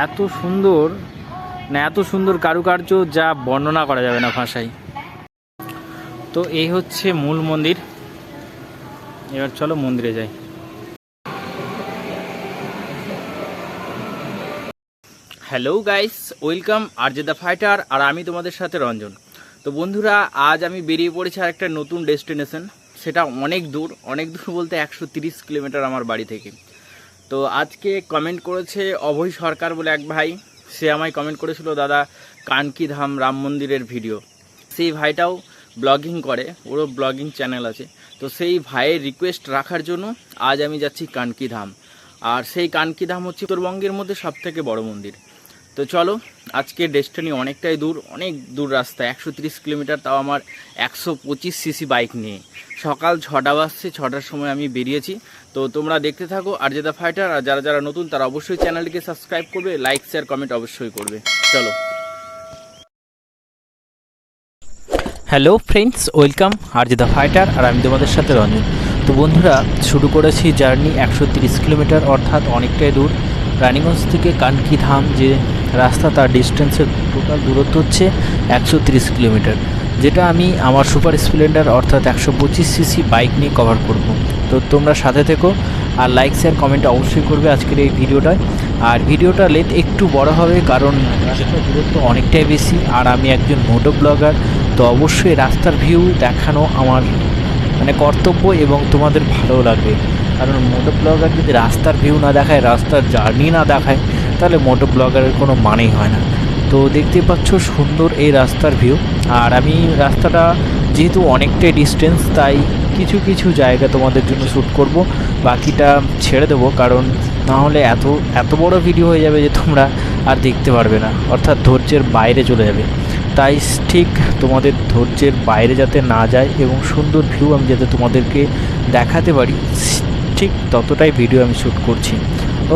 এত সুন্দর, না, এত সুন্দর কারুকার্য যা বর্ণনা করা যাবে না ভাষায়। তো এই হচ্ছে মূল মন্দির। এবার চলো মন্দিরে যাই। Hello guys welcome RJ the fighter আর আমি তোমাদের সাথে রঞ্জন। তো বন্ধুরা, আজ আমি বেরিয়ে পড়েছি আর একটা নতুন ডেস্টিনেশন। সেটা অনেক দূর অনেক দূর বলতে একশো কিলোমিটার আমার বাড়ি থেকে। তো আজকে কমেন্ট করেছে অভয় সরকার বলে এক ভাই। সে আমায় কমেন্ট করেছিল, দাদা, কানকি ধাম রাম মন্দিরের ভিডিও সেই ভাইটাও ব্লগিং করে, ওরও ব্লগিং চ্যানেল আছে। তো সেই ভাইয়ের রিকোয়েস্ট রাখার জন্য আজ আমি যাচ্ছি কানকি ধাম। আর সেই কানকি ধাম হচ্ছে উত্তরবঙ্গের মধ্যে সবথেকে বড় মন্দির। তো চলো, আজকে ডেস্টিনি অনেকটাই দূর, অনেক দূর রাস্তা, একশো তিরিশ কিলোমিটার, তাও আমার একশো পঁচিশ সিসি বাইক নিয়ে। সকাল ছটা বাজছে, ছটার সময় আমি বেরিয়েছি। তো তোমরা দেখতে থাকো আর যেটা ফাইটার, আর যারা যারা নতুন তারা অবশ্যই চ্যানেলটিকে সাবস্ক্রাইব করবে, লাইক, শেয়ার, কমেন্ট অবশ্যই করবে। চলো। Hello friends, welcome R the fighter, আর আমি তোমাদের সাথে রঞ্জন। তো বন্ধুরা, শুরু করেছি জার্নি একশো কিলোমিটার, অর্থাৎ অনেকটাই দূর। রানিগঞ্জ থেকে কানকি ধাম যে রাস্তা, তার ডিস্টেন্সের টোটাল দূরত্ব হচ্ছে একশো কিলোমিটার। যেটা আমি আমার সুপার স্প্লেন্ডার অর্থাৎ একশো পঁচিশ সিসি বাইক নিয়ে কভার করব। তো তোমরা সাথে থেকো আর লাইক শেয়ার কমেন্ট অবশ্যই করবে আজকের এই ভিডিওটায়। আর ভিডিওটা লেট একটু বড় হবে কারণ রাস্তার দূরত্ব অনেকটাই বেশি। আর আমি একজন মোটো ব্লগার তো অবশ্যই রাস্তার ভিউ দেখানো আমার মানে কর্তব্য এবং তোমাদের ভালো লাগবে। কারণ মোটো ব্লগার যদি রাস্তার ভিউ না দেখায়, রাস্তার জার্নি না দেখায়, তাহলে মোটো ব্লগারের কোনো মানেই হয় না। তো দেখতে পাচ্ছ সুন্দর এই রাস্তার ভিউ আর আমি রাস্তাটা যেহেতু অনেকটাই ডিস্টেন্স তাই কিছু কিছু জায়গা তোমাদের জন্য শ্যুট করব। বাকিটা ছেড়ে দেবো, কারণ না হলে এত এত বড় ভিডিও হয়ে যাবে যে তোমরা আর দেখতে পারবে না। অর্থাৎ ধৈর্যের বাইরে চলে যাবে। তাই ঠিক তোমাদের ধৈর্যের বাইরে যাতে না যায় এবং সুন্দর ভিউ আমি যাতে তোমাদেরকে দেখাতে পারি, ঠিক ততটাই ভিডিও আমি শ্যুট করছি।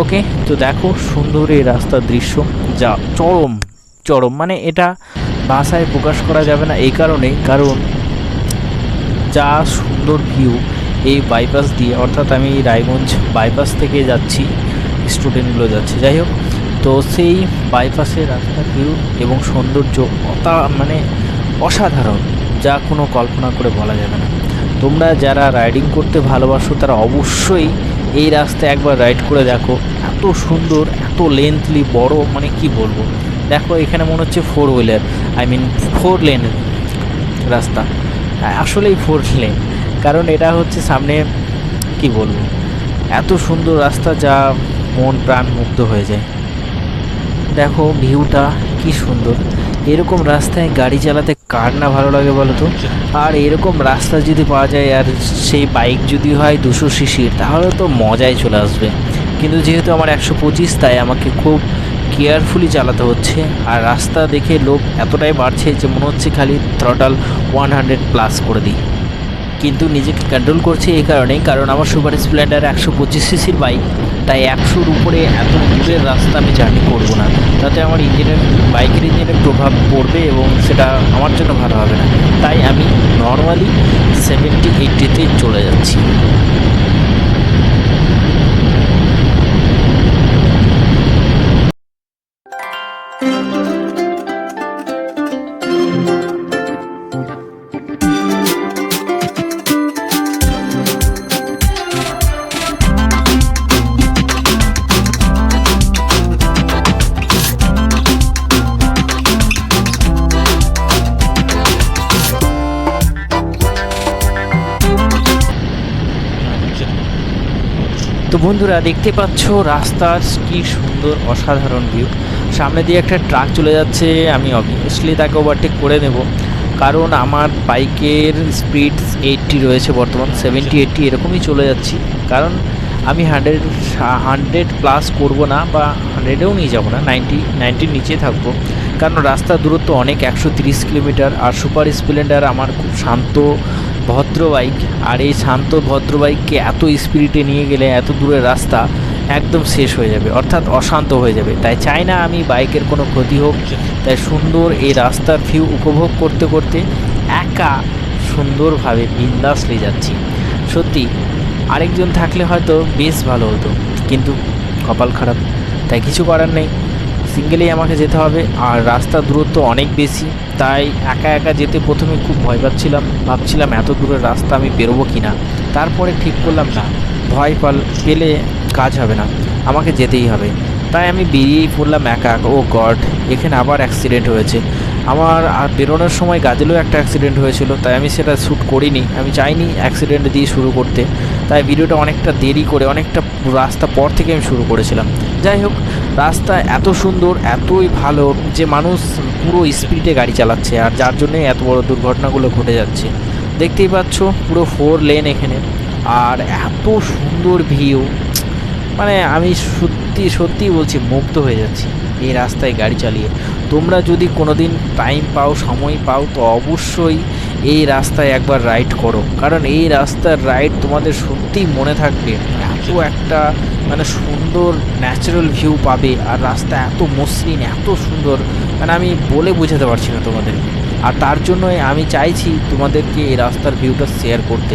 ওকে তো দেখো সুন্দর এই রাস্তার দৃশ্য, যা চরম। চরম। মানে এটা ভাষায় প্রকাশ করা যাবে না এই কারণে কারণ যা সুন্দর ভিউ এই বাইপাস দিয়ে, অর্থাৎ আমি রায়গঞ্জ বাইপাস থেকে যাচ্ছি স্টুডেন্টগুলো যাচ্ছে। যাই হোক, তো সেই বাইপাসের রাস্তার ভিউ এবং সৌন্দর্য অতা মানে অসাধারণ, যা কোনো কল্পনা করে বলা যাবে না। তোমরা যারা রাইডিং করতে ভালোবাসো, তারা অবশ্যই এই রাস্তায় একবার রাইড করে দেখো। এত সুন্দর, এত লেন্থলি বড় মানে কি বলব? দেখো, এখানে মনে হচ্ছে four wheeler I mean four lane রাস্তা। আসলেই ফোর লেন কারণ এটা হচ্ছে সামনে, কি বলব, এত সুন্দর রাস্তা যা মন প্রাণ মুগ্ধ হয়ে যায়। দেখো ভিউটা কি সুন্দর। এরকম রাস্তায় গাড়ি চালাতে কার না ভালো লাগে বলো তো? আর এরকম রাস্তা যদি পাওয়া যায়, আর সেই বাইক যদি হয় দুশো সিসির তাহলে তো মজাই চলে আসবে। কিন্তু যেহেতু আমার একশো পঁচিশ, তাই আমাকে খুব কেয়ারফুলি চালাতে হচ্ছে। আর রাস্তা দেখে লোক এতটাই বাড়ছে যে মনে হচ্ছে খালি থ্রটাল ওয়ান হান্ড্রেড প্লাস করে দিই। কিন্তু নিজেকে কন্ট্রোল করছি এই কারণেই, কারণ আমার সুপার স্প্লেন্ডার একশো পঁচিশ সিসির বাইক তাই একশোর উপরে এত দূরের রাস্তা আমি জার্নি করব না। তাতে আমার ইঞ্জিনের বাইকের ইঞ্জিনের প্রভাব পড়বে এবং সেটা আমার জন্য ভালো হবে না। তাই আমি নর্মালি সেভেন্টি এইটিতে চলে যাচ্ছি। বন্ধুরা, দেখতে পাচ্ছ রাস্তার কি সুন্দর অসাধারণ ভিউ সামনে দিয়ে একটা ট্রাক চলে যাচ্ছে, আমি অবভিয়াসলি তাকে ওভারটেক করে নেব। কারণ আমার বাইকের স্পিড এইটটি রয়েছে বর্তমান সেভেন্টি এইটটি এরকমই চলে যাচ্ছি। কারণ আমি হান্ড্রেড হান্ড্রেড প্লাস করব না বা হান্ড্রেডেও নিয়ে যাব না নাইনটি নাইনটির নিচে থাকব। কারণ রাস্তার দূরত্ব অনেক, একশো তিরিশ কিলোমিটার আর সুপার স্প্লেন্ডার আমার খুব শান্ত ভদ্র বাইক আর এই শান্ত ভদ্র বাইককে এত স্পিরিটে নিয়ে গেলে এত দূরের রাস্তা একদম শেষ হয়ে যাবে, অর্থাৎ অশান্ত হয়ে যাবে। তাই চাই না আমি বাইকের কোনো ক্ষতি হোক। তাই সুন্দর এই রাস্তার ভিউ উপভোগ করতে করতে একা সুন্দরভাবে বিন্দাসলে যাচ্ছি। সত্যি, আরেকজন থাকলে হয়তো বেশ ভালো হতো, কিন্তু কপাল খারাপ, তাই কিছু করার নেই। সিঙ্গেলেই আমাকে যেতে হবে, আর রাস্তার দূরত্ব অনেক বেশি। তাই একা একা যেতে প্রথমে খুব ভয় পাচ্ছিলাম, ভাবছিলাম এত দূরের রাস্তা আমি বেরোবো কি না তারপরে ঠিক করলাম, না, ভয় পাল, পেলে কাজ হবে না, আমাকে যেতেই হবে। তাই আমি বেরিয়েই পড়লাম একা, ও গড, এখানে আবার অ্যাক্সিডেন্ট হয়েছে। আমার আর বেরোনোর সময় গাজলেও একটা অ্যাক্সিডেন্ট হয়েছিল, তাই আমি সেটা শ্যুট করিনি। আমি চাইনি অ্যাক্সিডেন্ট দিয়ে শুরু করতে। তাই ভিডিওটা অনেকটা দেরি করে, অনেকটা রাস্তা পর থেকে আমি শুরু করেছিলাম। যাই হোক রাস্তা এত সুন্দর, এতই ভালো যে মানুষ পুরো স্পিডে গাড়ি চালাচ্ছে আর যার জন্যে এত বড় দুর্ঘটনাগুলো ঘটে যাচ্ছে। দেখতেই পাচ্ছ পুরো ফোর লেন এখানে আর এত সুন্দর ভিউ মানে আমি সত্যি সত্যি বলছি মুগ্ধ হয়ে যাচ্ছি এই রাস্তায় গাড়ি চালিয়ে। তোমরা যদি কোনো দিন টাইম পাও, সময় পাও, তো অবশ্যই এই রাস্তায় একবার রাইড করো। কারণ এই রাস্তার রাইড তোমাদের সত্যিই মনে থাকবে। এত একটা মানে সুন্দর ন্যাচারাল ভিউ পাবে আর রাস্তা এত মসৃণ, এত সুন্দর। মানে আমি বলে বোঝাতে পারছি না তোমাদেরকে আর তার জন্যই আমি চাইছি তোমাদেরকে এই রাস্তার ভিউটা শেয়ার করতে।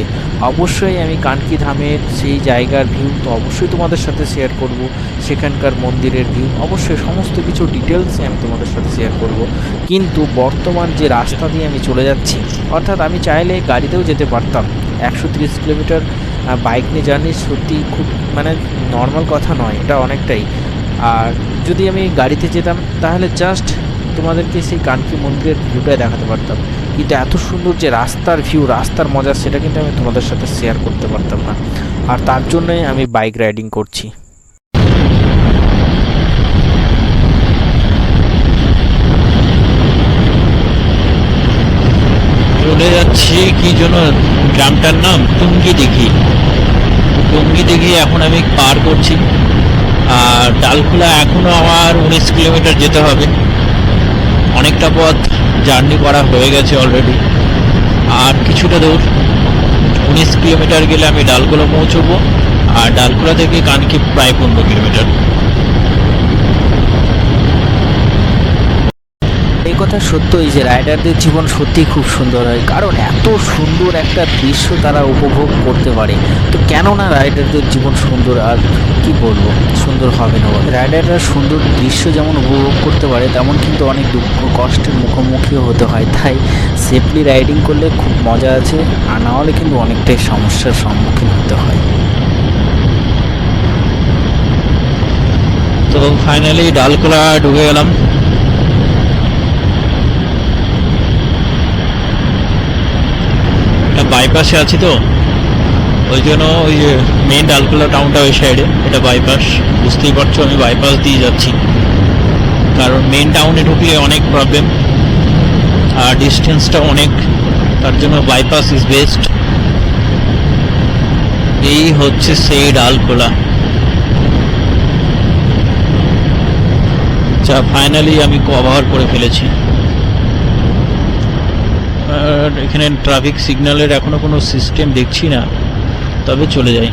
অবশ্যই আমি কানকি ধামের সেই জায়গার ভিউ তো অবশ্যই তোমাদের সাথে শেয়ার করব। সেখানকার মন্দিরের ভিউ অবশ্যই সমস্ত কিছু ডিটেলসে আমি তোমাদের সাথে শেয়ার করব। কিন্তু বর্তমান যে রাস্তা দিয়ে আমি চলে যাচ্ছি, অর্থাৎ আমি চাইলে গাড়িতেও যেতে পারতাম। একশো তিরিশ কিলোমিটার বাইক নিয়ে জার্নি সত্যি খুব মানে নর্মাল কথা নয়, এটা অনেকটাই। আর যদি আমি গাড়িতে যেতাম, তাহলে জাস্ট তোমাদেরকে সেই কানকি মন্দিরের ভিউটাই দেখাতে পারতাম। কিন্তু এত সুন্দর যে রাস্তার ভিউ রাস্তার মজা, সেটা কিন্তু আমি তোমাদের সাথে শেয়ার করতে পারতাম না। আর তার জন্যই আমি বাইক রাইডিং করছি। চলে যাচ্ছি, কি জন্য? গ্রামটার নাম টুঙ্গি দিঘি টুঙ্গি দিঘি এখন আমি পার করছি। আর ডালখোলা এখনও আমার উনিশ কিলোমিটার যেতে হবে। অনেকটা পথ জার্নি করা হয়ে গেছে অলরেডি আর কিছুটা দূর। উনিশ কিলোমিটার গেলে আমি ডালখোলা পৌঁছবো। আর ডালখোলা থেকে কানকি প্রায় পনেরো কিলোমিটার। কথা সত্যই যে রাইডারদের জীবন সত্যিই খুব সুন্দর হয়। কারণ এত সুন্দর একটা দৃশ্য তারা উপভোগ করতে পারে। তো কেন না রাইডারদের জীবন সুন্দর আর কি বলব, সুন্দর হবে না? রাইডাররা সুন্দর দৃশ্য যেমন উপভোগ করতে পারে, তেমন কিন্তু অনেক দুঃখ কষ্টের মুখোমুখিও হতে হয়। তাই সেফলি রাইডিং করলে খুব মজা আছে, আর না হলে কিন্তু অনেকটাই সমস্যার সম্মুখীন হতে হয়। তো ফাইনালি ডালখোলা ঢুকে গেলাম এটা বাইপাসে আছি তো। ওই জন্য ওই যে মেন ডালখোলা টাউনটা ওই সাইডে এটা বাইপাস বুঝতেই পারছ, আমি বাইপাস দিয়ে যাচ্ছি। কারণ মেন টাউনে ঢুকলে অনেক প্রবলেম আর ডিস্টেন্সটা অনেক, তার জন্য বাইপাস ইজ বেস্ট এই হচ্ছে সেই ডালখোলা যা ফাইনালি আমি কভার করে ফেলেছি। এখানে ট্রাফিক সিগন্যালের এখনও কোনো সিস্টেম দেখছি না, তবে চলে যাই।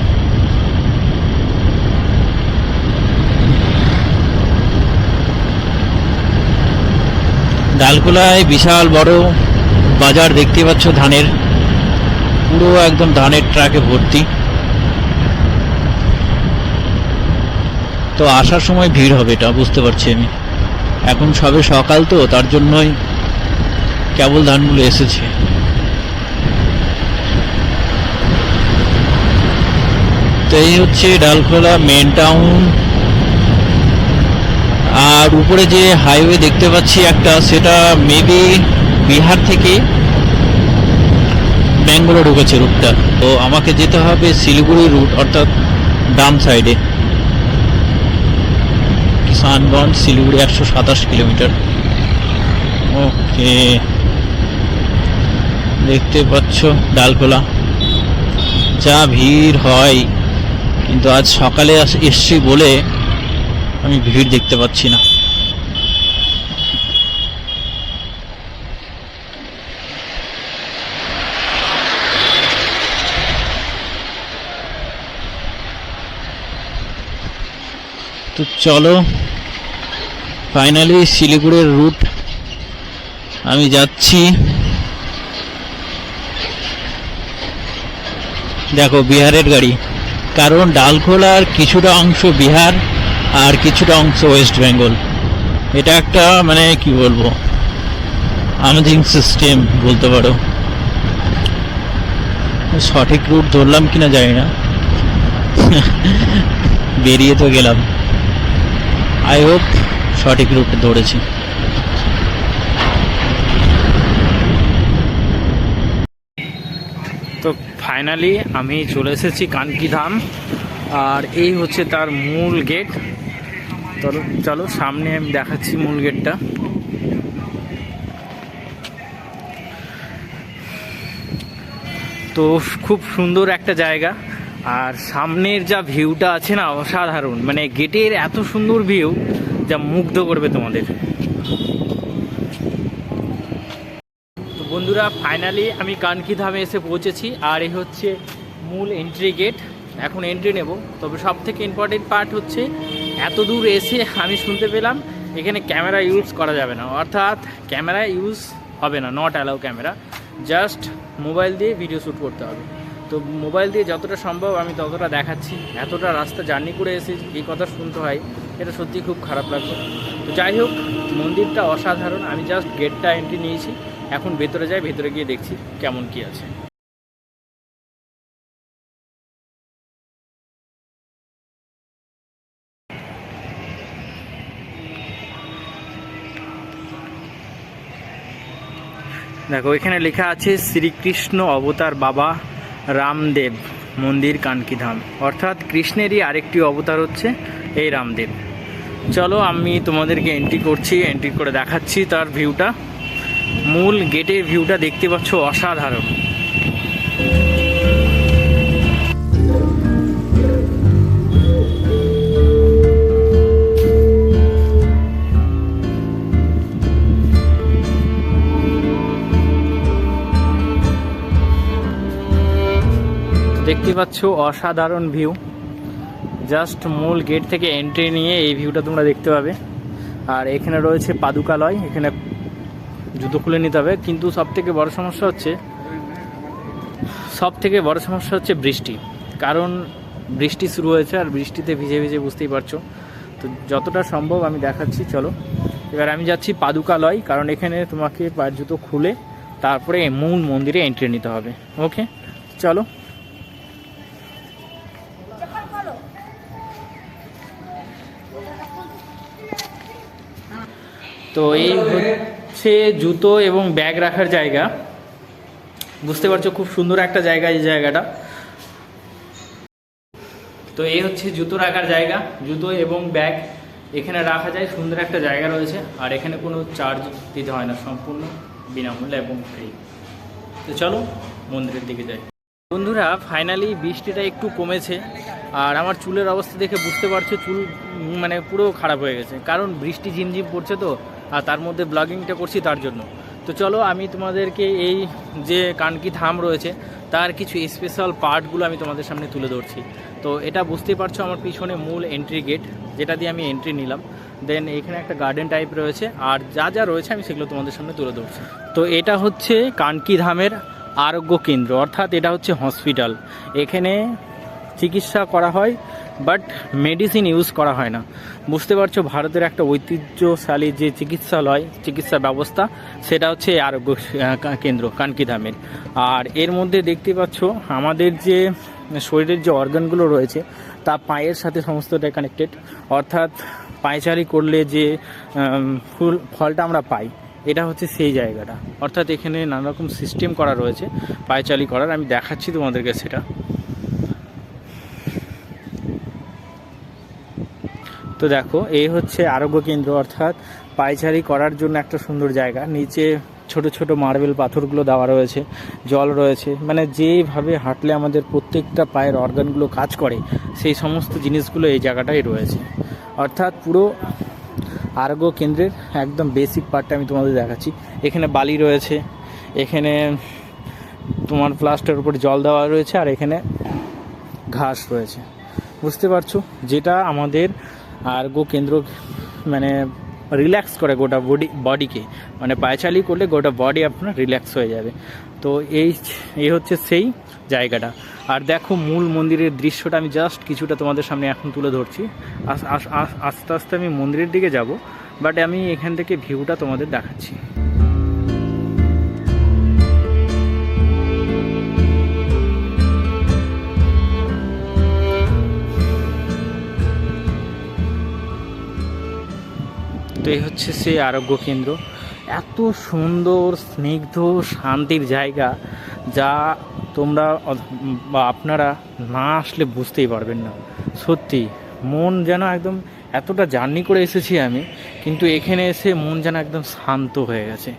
ডালকোলায় বিশাল বড় বাজার দেখতে পাচ্ছ ধানের, পুরো একদম ধানের ট্রাকে ভর্তি। তো আসার সময় ভিড় হবে এটা, বুঝতে পারছি আমি। এখন সবে সকাল তো, তার জন্যই কেবল ধানগুলো এসেছে। তো এই হচ্ছে ডালখোলা মেন টাউন আর উপরে যে হাইওয়ে দেখতে পাচ্ছি একটা, সেটা মেবি বিহার থেকে ব্যাঙ্গালোর ঢুকেছে রুটটা তো আমাকে যেতে হবে শিলিগুড়ি রুট অর্থাৎ ডাম সাইডে কিষানগঞ্জ, শিলিগুড়ি একশো সাতাশ কিলোমিটার। ওকে দেখতে পাচ্ছ ডালখোলা। যা ভিড় হয়। কিন্তু আজ সকালে এসছি বলে আমি ভিড় দেখতে পাচ্ছি না। তো চলো ফাইনালি শিলিগুড়ির রুট আমি যাচ্ছি। দেখো, বিহারের গাড়ি। কারণ ডালখোলার কিছুটা অংশ বিহার আর কিছুটা অংশ ওয়েস্ট বেঙ্গল। এটা একটা মানে কি বলব, আমাজিং সিস্টেম বলতে পারো। সঠিক রুট ধরলাম কিনা জানি না। বেরিয়ে তো গেলাম। আই হোপ সঠিক রুট ধরেছি তো ফাইনালি আমি চলে এসেছি কানকি ধাম, আর এই হচ্ছে তার মূল গেট। চলো চলো, সামনে আমি দেখাচ্ছি মূল গেটটা। তো খুব সুন্দর একটা জায়গা, আর সামনের যা ভিউটা আছে না, অসাধারণ। মানে গেটের এত সুন্দর ভিউ, যা মুগ্ধ করবে তোমাদের। বন্ধুরা ফাইনালি আমি কানকি ধামে এসে পৌঁছেছি, আর এই হচ্ছে মূল এন্ট্রি গেট এখন এন্ট্রি নেব। তবে সব থেকে ইম্পর্টেন্ট পার্ট হচ্ছে এত দূর এসে আমি শুনতে পেলাম, এখানে ক্যামেরা ইউজ করা যাবে না। অর্থাৎ ক্যামেরা ইউজ হবে না not allow camera just mobile দিয়ে ভিডিও শ্যুট করতে হবে। তো মোবাইল দিয়ে যতটা সম্ভব আমি ততটা দেখাচ্ছি। এতটা রাস্তা জার্নি করে এসে এই কথা শুনতে হয়, এটা সত্যি খুব খারাপ লাগল। তো যাই হোক, মন্দিরটা অসাধারণ। আমি জাস্ট গেটটা এন্ট্রি নিয়েছি। এখন ভেতরে যাই, ভেতরে গিয়ে দেখছি কেমন কি আছে। দেখো, এখানে লেখা আছে, শ্রীকৃষ্ণ অবতার বাবা রামদেব, মন্দির কানকিধাম। অর্থাৎ কৃষ্ণেরই আরেকটি অবতার হচ্ছে এই রামদেব। চলো, আমি তোমাদেরকে এন্ট্রি করছি এন্ট্রি করে দেখাচ্ছি তার ভিউটা মূল গেটের ভিউটা দেখতে পাচ্ছ অসাধারণ। দেখতে পাচ্ছ অসাধারণ ভিউ। জাস্ট মূল গেট থেকে এন্ট্রি নিয়ে এই ভিউটা তোমরা দেখতে পাবে। আর এখানে রয়েছে পাদুকালয়, এখানে জুতো খুলে নিতে হবে। কিন্তু সব থেকে বড় সমস্যা হচ্ছে সব থেকে বড় সমস্যা হচ্ছে বৃষ্টি। কারণ বৃষ্টি শুরু হয়েছে আর বৃষ্টিতে ভিজে ভিজে বুঝতেই পারছ। তো যতটা সম্ভব আমি দেখাচ্ছি, চলো। এবার আমি যাচ্ছি পাদুকালয়, কারণ এখানে তোমাকে পায়ের জুতো খুলে তারপরে মূল মন্দিরে এন্ট্রি নিতে হবে। ওকে চলো। তো এই হচ্ছে জুতো এবং ব্যাগ রাখার জায়গা। বুঝতে পারছ, খুব সুন্দর একটা জায়গা এই জায়গাটা। তো এই হচ্ছে জুতো রাখার জায়গা, জুতো এবং ব্যাগ এখানে রাখা যায়, সুন্দর একটা জায়গা রয়েছে। আর এখানে কোনো চার্জ দিতে হয় না, সম্পূর্ণ বিনামূল্যে এবং ফ্রি তো চলো, মন্দিরের দিকে যাই। বন্ধুরা ফাইনালি বৃষ্টিটা একটু কমেছে, আর আমার চুলের অবস্থা দেখে বুঝতে পারছ, চুল মানে পুরো খারাপ হয়ে গেছে। কারণ বৃষ্টি ঝিমঝিম পড়ছে তো আর তার মধ্যে ব্লগিংটা করছি তার জন্য। তো চলো, আমি তোমাদেরকে এই যে কানকি থাম রয়েছে, তার কিছু স্পেশাল পার্টগুলো আমি তোমাদের সামনে তুলে ধরছি। তো এটা বুঝতেই পারছ, আমার পিছনে মূল এন্ট্রি গেট যেটা দিয়ে আমি এন্ট্রি নিলাম। দেন এখানে একটা গার্ডেন টাইপ রয়েছে, আর যা যা রয়েছে আমি সেগুলো তোমাদের সামনে তুলে ধরছি। তো এটা হচ্ছে কানকি ধামের আরোগ্য কেন্দ্র, অর্থাৎ এটা হচ্ছে হসপিটাল এখানে চিকিৎসা করা হয় বাট মেডিসিন ইউজ করা হয় না। বুঝতে পারছ, ভারতের একটা ঐতিহ্যশালী যে চিকিৎসালয়, চিকিৎসা ব্যবস্থা, সেটা হচ্ছে আরোগ্য কেন্দ্র, কানকিধামের। আর এর মধ্যে দেখতে পাচ্ছ, আমাদের যে শরীরের যে অর্গানগুলো রয়েছে, তা পায়ের সাথে সমস্তটা কানেক্টেড অর্থাৎ পায়চারি করলে যে ফুল, ফলটা আমরা পাই, এটা হচ্ছে সেই জায়গাটা। অর্থাৎ এখানে নানা রকম সিস্টেম করা রয়েছে পায়চালি করার। আমি দেখাচ্ছি তোমাদেরকে সেটা। তো দেখো, এই হচ্ছে আরোগ্য কেন্দ্র, অর্থাৎ পায়চারি করার জন্য একটা সুন্দর জায়গা। নিচে ছোট ছোট মার্বেল পাথরগুলো দেওয়া রয়েছে, জল রয়েছে। মানে যেভাবে হাঁটলে আমাদের প্রত্যেকটা পায়ের অর্গানগুলো কাজ করে, সেই সমস্ত জিনিসগুলো এই জায়গাটাই রয়েছে। অর্থাৎ পুরো আরোগ্য কেন্দ্রের একদম বেসিক পার্টটা আমি তোমাদের দেখাচ্ছি। এখানে বালি রয়েছে, এখানে তোমার প্লাস্টার উপরে জল দেওয়া রয়েছে, আর এখানে ঘাস রয়েছে। বুঝতে পারছ? যেটা আমাদের আরোগ্য কেন্দ্র মানে রিল্যাক্স করে গোটা বডি বডিকে মানে পায়চালি করলে গোটা বডি আপনার রিল্যাক্স হয়ে যাবে। তো এই এই হচ্ছে সেই জায়গাটা। আর দেখো মূল মন্দিরের দৃশ্যটা আমি জাস্ট কিছুটা তোমাদের সামনে এখন তুলে ধরছি। আস- আস- আস- আস্তে আস্তে আমি মন্দিরের দিকে যাব বাট আমি এখান থেকে ভিউটা তোমাদের দেখাচ্ছি। এই হচ্ছে সে আরোগ্য কেন্দ্র। এত সুন্দর, স্নিগ্ধ, শান্তির জায়গা যা তোমরা বা আপনারা না আসলে বুঝতেই পারবেন না। সত্যি, মন যেন একদম এতটা জার্নি করে এসেছি আমি, কিন্তু এখানে এসে মন যেন একদম শান্ত হয়ে গেছে।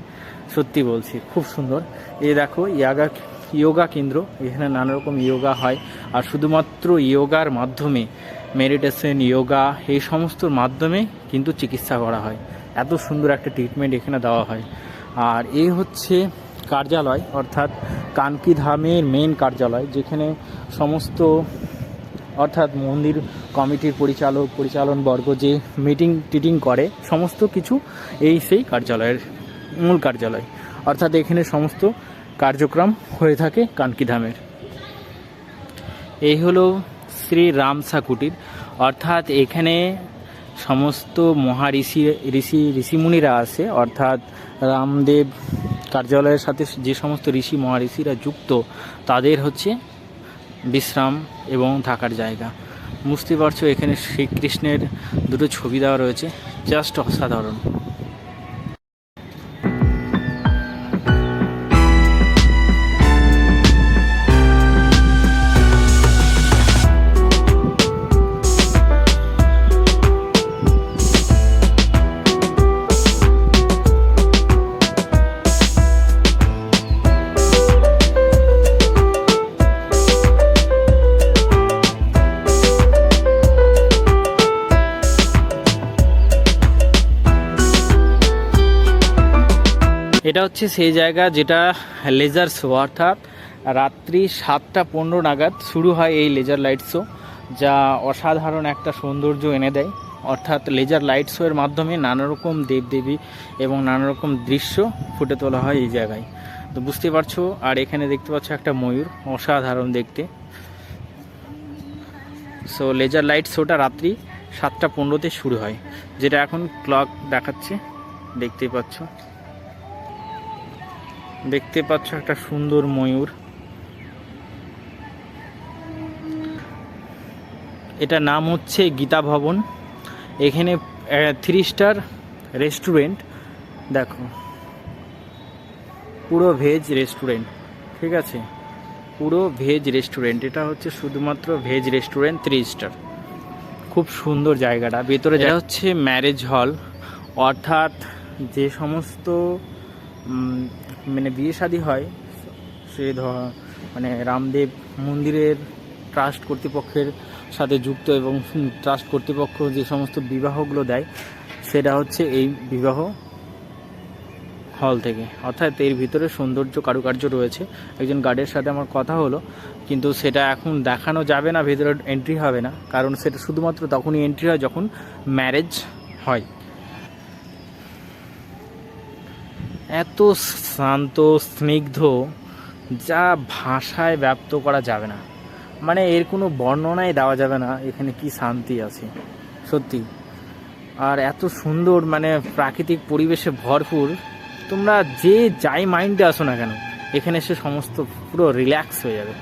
সত্যি বলছি, খুব সুন্দর। এই দেখো, ইয়াগা, ইয়োগা কেন্দ্র। এখানে নানা রকম ইয়োগা হয়। আর শুধুমাত্র ইয়োগার মাধ্যমে মেডিটেশন ইয়োগা এই সমস্তর মাধ্যমে কিন্তু চিকিৎসা করা হয়। এত সুন্দর একটা ট্রিটমেন্ট এখানে দেওয়া হয়। আর এই হচ্ছে কার্যালয়, অর্থাৎ কানকি ধামের মেন কার্যালয়, যেখানে সমস্ত, অর্থাৎ মন্দির কমিটির পরিচালক, পরিচালন বর্গ যে মিটিং টিটিং করে, সমস্ত কিছু এই সেই কার্যালয়ের মূল কার্যালয়। অর্থাৎ এখানে সমস্ত কার্যক্রম হয়ে থাকে কানকিধামের এই হলো শ্রী রামসা কুটির অর্থাৎ এখানে সমস্ত মহাঋষি, ঋষি, ঋষিমুনিরা আছে। অর্থাৎ রামদেব কার্যালয়ের সাথে যে সমস্ত ঋষি মহাঋষিরা যুক্ত, তাদের হচ্ছে বিশ্রাম এবং থাকার জায়গা। বুঝতে পারছ, এখানে শ্রীকৃষ্ণের দুটো ছবি দেওয়া রয়েছে। জাস্ট অসাধারণ। এটা হচ্ছে সেই জায়গা যেটা লেজার শো, অর্থাৎ রাত্রি সাতটা পনেরো নাগাদ শুরু হয় এই লেজার লাইট শো, যা অসাধারণ একটা সৌন্দর্য এনে দেয়। অর্থাৎ লেজার লাইট শো এর মাধ্যমে নানা রকম দেবদেবী এবং নানা রকম দৃশ্য ফুটে তোলা হয় এই জায়গায়। তো বুঝতে পারছ? আর এখানে দেখতে পাচ্ছ একটা ময়ূর, অসাধারণ দেখতে। সো লেজার লাইট শোটা রাত্রি সাতটা পনেরোতে শুরু হয়, যেটা এখন ক্লক দেখাচ্ছে। দেখতেই পাচ্ছ। দেখতে পাচ্ছ একটা সুন্দর ময়ূর। এটা নাম হচ্ছে গীতা ভবন। এখানে থ্রি স্টার রেস্টুরেন্ট দেখো। পুরো ভেজ রেস্টুরেন্ট ঠিক আছে? পুরো ভেজ রেস্টুরেন্ট এটা হচ্ছে শুধুমাত্র ভেজ রেস্টুরেন্ট থ্রি স্টার খুব সুন্দর জায়গাটা। ভেতরে যা হচ্ছে ম্যারেজ হল অর্থাৎ যে সমস্ত মানে বিয়ে শাদী হয়, সে মানে রামদেব মন্দিরের ট্রাস্ট কর্তৃপক্ষের সাথে যুক্ত এবং ট্রাস্ট কর্তৃপক্ষ যে সমস্ত বিবাহগুলো দেয়, সেটা হচ্ছে এই বিবাহ হল থেকে। অর্থাৎ এর ভিতরে সৌন্দর্য কারুকার্য রয়েছে। একজন গার্ডের সাথে আমার কথা হলো, কিন্তু সেটা এখন দেখানো যাবে না, ভেতরে এন্ট্রি হবে না, কারণ সেটা শুধুমাত্র তখনই এন্ট্রি হয় যখন ম্যারেজ হয়। এত শান্ত, স্নিগ্ধ, যা ভাষায় ব্যক্ত করা যাবে না। মানে এর কোনো বর্ণনাই দেওয়া যাবে না, এখানে কি শান্তি আছে, সত্যি। আর এত সুন্দর মানে প্রাকৃতিক পরিবেশে ভরপুর, তোমরা যে যাই মাইন্ডে আসো না কেন, এখানে এসে সমস্ত পুরো রিল্যাক্স হয়ে যাবে।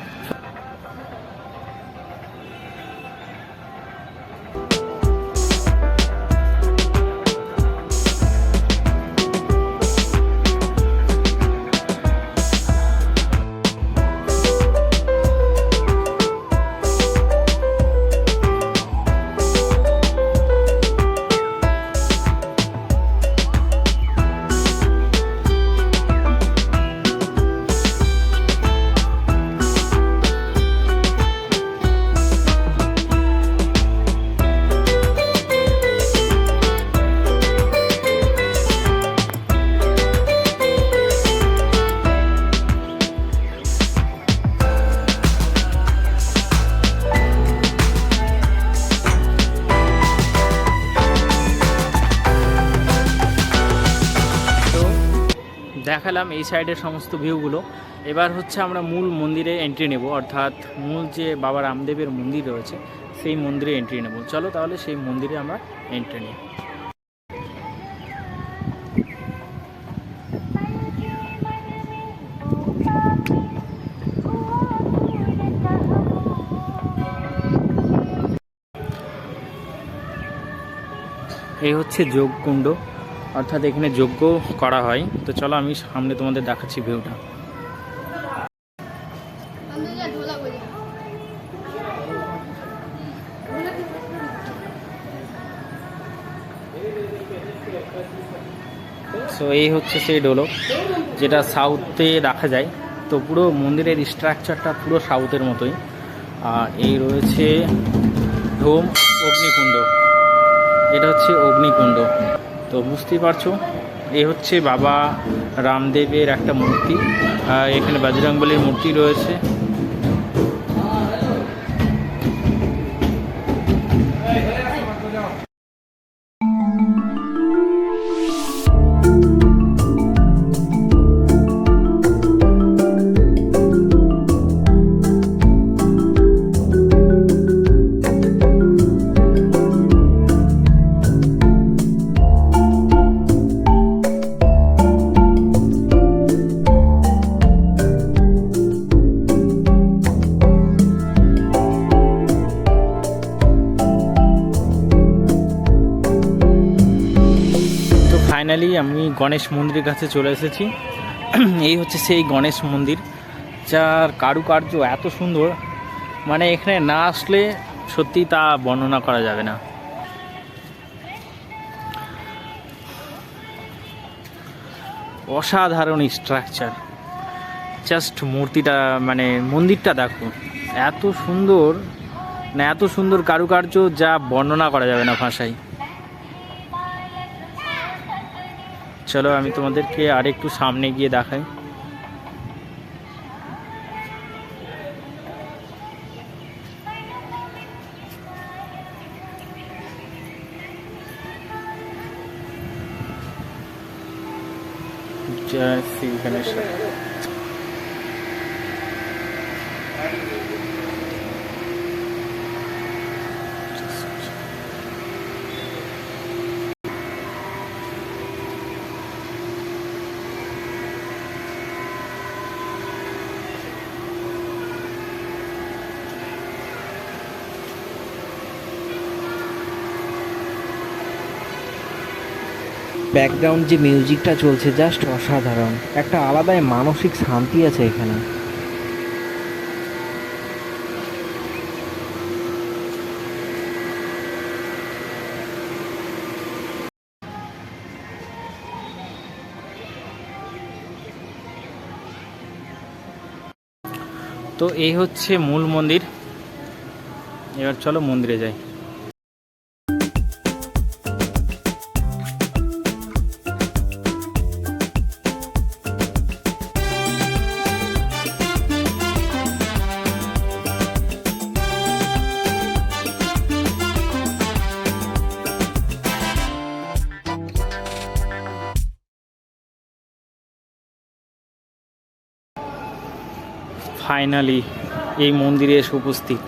এই সাইডের সমস্ত ভিউগুলো। এবার হচ্ছে আমরা মূল মন্দিরে এন্ট্রি নেব, অর্থাৎ মূল যে বাবা রামদেবের মন্দির রয়েছে, সেই মন্দিরে এন্ট্রি নেব। চলো তাহলে সেই মন্দিরে আমরা এন্ট্রি নিই। এই হচ্ছে যোগকুণ্ড। অর্থাৎ এখানে যজ্ঞ করা হয়। তো চলো আমি সামনে তোমাদের দেখাচ্ছি ভিউটা সো এই হচ্ছে সেই ডোলো যেটা সাউথে রাখা যায়। তো পুরো মন্দিরের স্ট্রাকচারটা পুরো সাউথের মতোই। আর এই রয়েছে ধূম, অগ্নিকুণ্ড। এটা হচ্ছে অগ্নিকুণ্ড। তো বুঝতেই পারছ এই হচ্ছে বাবা রামদেবের একটা মূর্তি এখানে বাজরাঙ্গলির মূর্তি রয়েছে। গণেশ মন্দিরের কাছে চলে এসেছি। এই হচ্ছে সেই গণেশ মন্দির, যার কারুকার্য এত সুন্দর। মানে এখানে না আসলে সত্যি তা বর্ণনা করা যাবে না। অসাধারণ স্ট্রাকচার জাস্ট মূর্তিটা মানে মন্দিরটা দেখো, এত সুন্দর না এত সুন্দর কারুকার্য যা বর্ণনা করা যাবে না ভাষায়। চলো আমি তোমাদেরকে আরেকটু সামনে গিয়ে দেখাই। ব্যাকগ্রাউন্ড যে মিউজিকটা চলছে জাস্ট অসাধারণ। একটা আলাদাই মানসিক শান্তি আছে এখানে। তো এই হচ্ছে মূল মন্দির। এবার চলো মন্দিরে যাই। ফাইনালি এই মন্দিরে এসে উপস্থিত।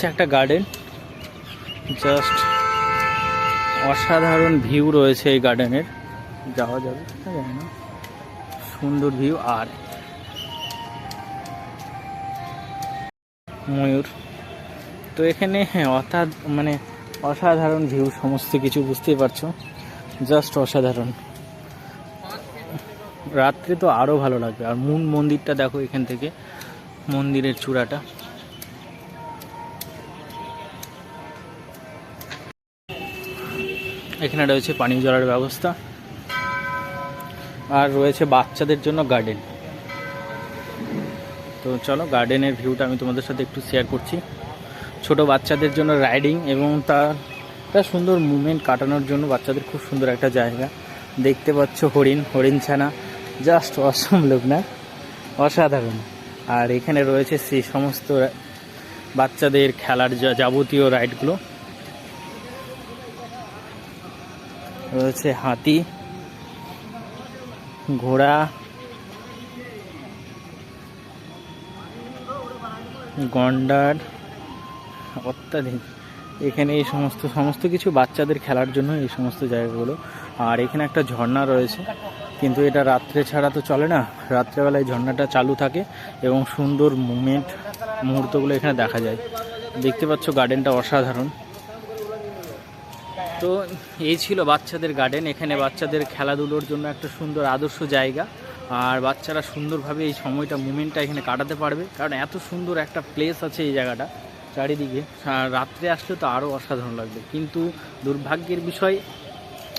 হচ্ছে একটা গার্ডেন জাস্ট অসাধারণ ভিউ রয়েছে এই গার্ডেনের যাওয়া যাবে জানি না। সুন্দর ভিউ আর ময়ূর। তো এখানে হ্যাঁ অর্থাৎ মানে অসাধারণ ভিউ সমস্ত কিছু বুঝতেই পারছ। জাস্ট অসাধারণ। রাত্রে তো আরও ভালো লাগবে। আর মূল মন্দিরটা দেখো এখান থেকে, মন্দিরের চূড়াটা। এখানে রয়েছে পানীয় জলের ব্যবস্থা। আর রয়েছে বাচ্চাদের জন্য গার্ডেন তো চলো গার্ডেনের ভিউটা আমি তোমাদের সাথে একটু শেয়ার করছি। ছোট বাচ্চাদের জন্য রাইডিং এবং তার একটা সুন্দর মুভমেন্ট কাটানোর জন্য বাচ্চাদের খুব সুন্দর একটা জায়গা। দেখতে পাচ্ছ হরিণ হরিণ ছানা। জাস্ট অসম লোক না? অসাধারণ। আর এখানে রয়েছে সেই সমস্ত বাচ্চাদের খেলার যাবতীয় রাইডগুলো রয়েছে হাতি, ঘোড়া, গন্ডার অত্যাধিক। এখানে এই সমস্ত সমস্ত কিছু বাচ্চাদের খেলার জন্য এই সমস্ত জায়গাগুলো। আর এখানে একটা ঝর্ণা রয়েছে, কিন্তু এটা রাত্রে ছাড়া তো চলে না। রাত্রেবেলায় ঝর্ণাটা চালু থাকে এবং সুন্দর মুমেন্ট মুহূর্তগুলো এখানে দেখা যায়। দেখতে পাচ্ছ, গার্ডেনটা অসাধারণ। তো এই ছিল বাচ্চাদের গার্ডেন এখানে বাচ্চাদের খেলাধুলোর জন্য একটা সুন্দর আদর্শ জায়গা। আর বাচ্চারা সুন্দরভাবে এই সময়টা মুমেন্টটা এখানে কাটাতে পারবে। কারণ এত সুন্দর একটা প্লেস আছে এই জায়গাটা, চারিদিকে। রাত্রে আসলে তো আরও অসাধারণ লাগবে। কিন্তু দুর্ভাগ্যের বিষয়,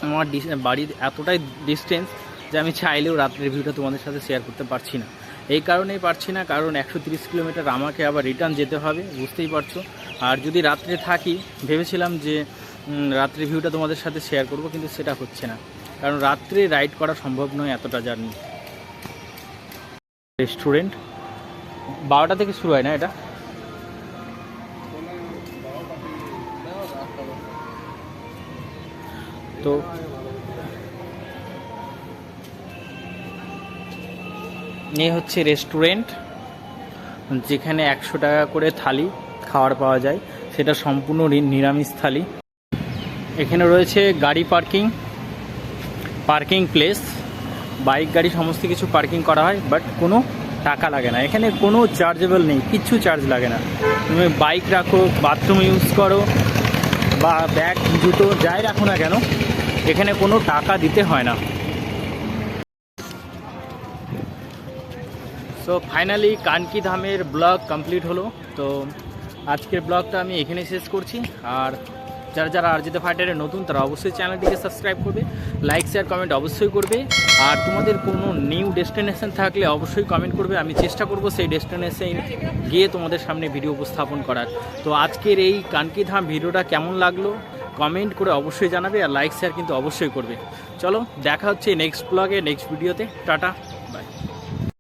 আমার বাড়ির এতটাই ডিস্টেন্স যে আমি চাইলেও রাত্রের ভিউটা তোমাদের সাথে শেয়ার করতে পারছি না। এই কারণেই পারছি না, কারণ একশো কিলোমিটার আমাকে আবার রিটার্ন যেতে হবে, বুঝতেই পারছ। আর যদি রাত্রে থাকি, ভেবেছিলাম যে রাত্রে ভিউটা তোমাদের সাথে শেয়ার করব, কিন্তু সেটা হচ্ছে না। কারণ রাত্রে রাইড করা সম্ভব নয় এতটা জার্নি রেস্টুরেন্ট বারোটা থেকে শুরু হয় না এটা? তো এই হচ্ছে রেস্টুরেন্ট যেখানে একশো টাকা করে থালি খাবার পাওয়া যায়। সেটা সম্পূর্ণ নিরামিষ থালি। এখানে রয়েছে গাড়ি পার্কিং পার্কিং প্লেস, বাইক, গাড়ি সমস্ত কিছু পার্কিং করা হয়, বাট কোনো টাকা লাগে না। এখানে কোনো চার্জেবল নেই, কিচ্ছু চার্জ লাগে না। তুমি বাইক রাখো, বাথরুম ইউজ করো, বা ব্যাগ, জুতো, যাই রাখো না কেন, এখানে কোনো টাকা দিতে হয় না। সো ফাইনালি কানকি ধামের ব্লগ কমপ্লিট হলো। তো, আজকের ব্লগটা আমি এখানে শেষ করছি। আর যারা যারা আরজিতে ফাইটারে নতুন, তারা অবশ্যই চ্যানেলটিকে সাবস্ক্রাইব করবে লাইক শেয়ার কমেন্ট অবশ্যই করবে। আর তোমাদের কোনো নিউ ডেস্টিনেশন থাকলে অবশ্যই কমেন্ট করবে। আমি চেষ্টা করব সেই ডেস্টিনেশন গিয়ে তোমাদের সামনে ভিডিও উপস্থাপন করার। তো আজকের এই কানকি ধাম ভিডিওটা কেমন লাগল? কমেন্ট করে অবশ্যই জানাবে আর লাইক শেয়ার কিন্তু অবশ্যই করবে। চলো, দেখা হচ্ছে নেক্সট ব্লগে নেক্সট ভিডিওতে টাটা বাই